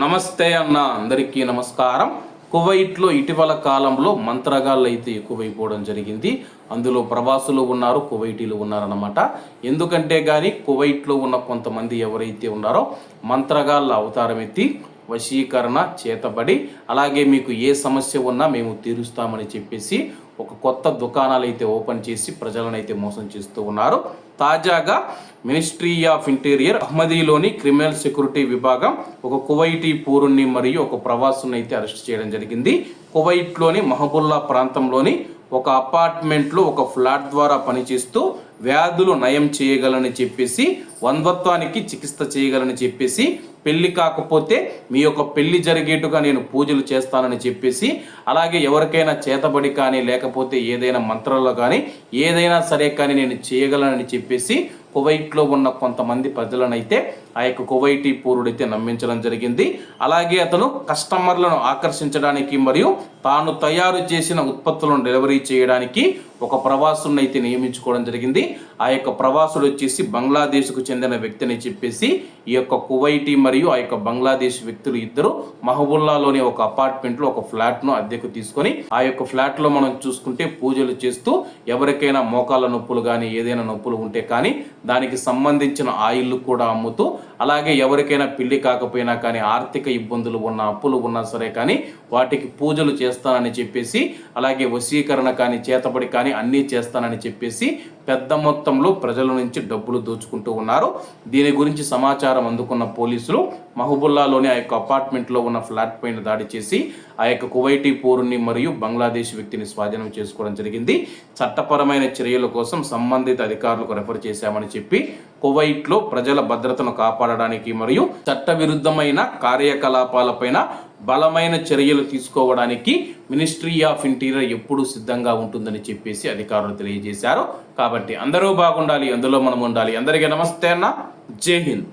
నమస్తే అన్న అందరికీ నమస్కారం. కువైట్లో ఇటీవల కాలంలో మంత్రగాళ్ళు అయితే ఎక్కువైపోవడం జరిగింది. అందులో ప్రవాసులు ఉన్నారు కువైటీలు ఉన్నారన్నమాట. ఎందుకంటే కానీ కువైట్లో ఉన్న కొంతమంది ఎవరైతే ఉన్నారో మంత్రగాళ్ళ అవతారం ఎత్తి వశీకరణ చేతబడి అలాగే మీకు ఏ సమస్య ఉన్నా మేము తీరుస్తామని చెప్పేసి ఒక కొత్త దుకాణాలు అయితే ఓపెన్ చేసి ప్రజలను అయితే మోసం చేస్తూ ఉన్నారు. తాజాగా మినిస్ట్రీ ఆఫ్ ఇంటీరియర్ అహ్మదీలోని క్రిమినల్ సెక్యూరిటీ విభాగం ఒక కువైటీ పూరుణ్ణి మరియు ఒక ప్రవాసుని అయితే అరెస్ట్ చేయడం జరిగింది. కువైట్లోని మహబుల్లా ప్రాంతంలోని ఒక అపార్ట్మెంట్లో ఒక ఫ్లాట్ ద్వారా పనిచేస్తూ వ్యాధులు నయం చేయగలని చెప్పేసి వంధత్వానికి చికిత్స చేయగలని చెప్పేసి పెళ్ళి కాకపోతే మీ యొక్క పెళ్ళి జరిగేట్టుగా నేను పూజలు చేస్తానని చెప్పేసి అలాగే ఎవరికైనా చేతబడి కానీ లేకపోతే ఏదైనా మంత్రాల్లో కానీ ఏదైనా సరే కానీ నేను చేయగలనని చెప్పేసి కువైట్లో ఉన్న కొంతమంది ప్రజలనైతే ఆ యొక్క కువైటీ పూరుడైతే నమ్మించడం జరిగింది. అలాగే అతను కస్టమర్లను ఆకర్షించడానికి మరియు తాను తయారు చేసిన ఉత్పత్తులను డెలివరీ చేయడానికి ఒక ప్రవాసుని అయితే నియమించుకోవడం జరిగింది. ఆ యొక్క ప్రవాసుడు వచ్చేసి బంగ్లాదేశ్కు చెందిన వ్యక్తిని చెప్పేసి ఈ యొక్క కువైటీ మరియు ఆ యొక్క బంగ్లాదేశ్ వ్యక్తులు ఇద్దరు మహబుల్లాలోని ఒక అపార్ట్మెంట్లో ఒక ఫ్లాట్ను అద్దెకు తీసుకొని ఆ యొక్క ఫ్లాట్లో మనం చూసుకుంటే పూజలు చేస్తూ ఎవరికైనా మోకాళ్ళ నొప్పులు కానీ ఏదైనా నొప్పులు ఉంటే కానీ దానికి సంబంధించిన ఆయిల్ కూడా అమ్ముతూ అలాగే ఎవరికైనా పెళ్ళి కాకపోయినా కానీ ఆర్థిక ఇబ్బందులు ఉన్న అప్పులు ఉన్నా సరే కానీ వాటికి పూజలు చేస్తానని చెప్పేసి అలాగే వశీకరణ కానీ చేతబడి కానీ అన్నీ చేస్తానని చెప్పేసి పెద్ద మొత్తంలో ప్రజల నుంచి డబ్బులు దోచుకుంటూ ఉన్నారు. దీని గురించి సమాచారం అందుకున్న పోలీసులు మహబుల్లాలోని ఆ యొక్క అపార్ట్మెంట్లో ఉన్న ఫ్లాట్ పైన దాడి చేసి ఆ యొక్క కువైటీ పౌరుని మరియు బంగ్లాదేశ్ వ్యక్తిని స్వాధీనం చేసుకోవడం జరిగింది. చట్టపరమైన చర్యల కోసం సంబంధిత అధికారులకు రెఫర్ చేశామని చెప్పి కువైట్లో ప్రజల భద్రతను కాపాడడానికి మరియు చట్టవిరుద్ధమైన కార్యకలాపాలపైన బలమైన చర్యలు తీసుకోవడానికి మినిస్ట్రీ ఆఫ్ ఇంటీరియర్ ఎప్పుడూ సిద్ధంగా ఉంటుందని చెప్పేసి అధికారులు తెలియజేశారు. కాబట్టి అందరూ బాగుండాలి అందులో మనం ఉండాలి. అందరికీ నమస్తే అన్న. జై హింద్.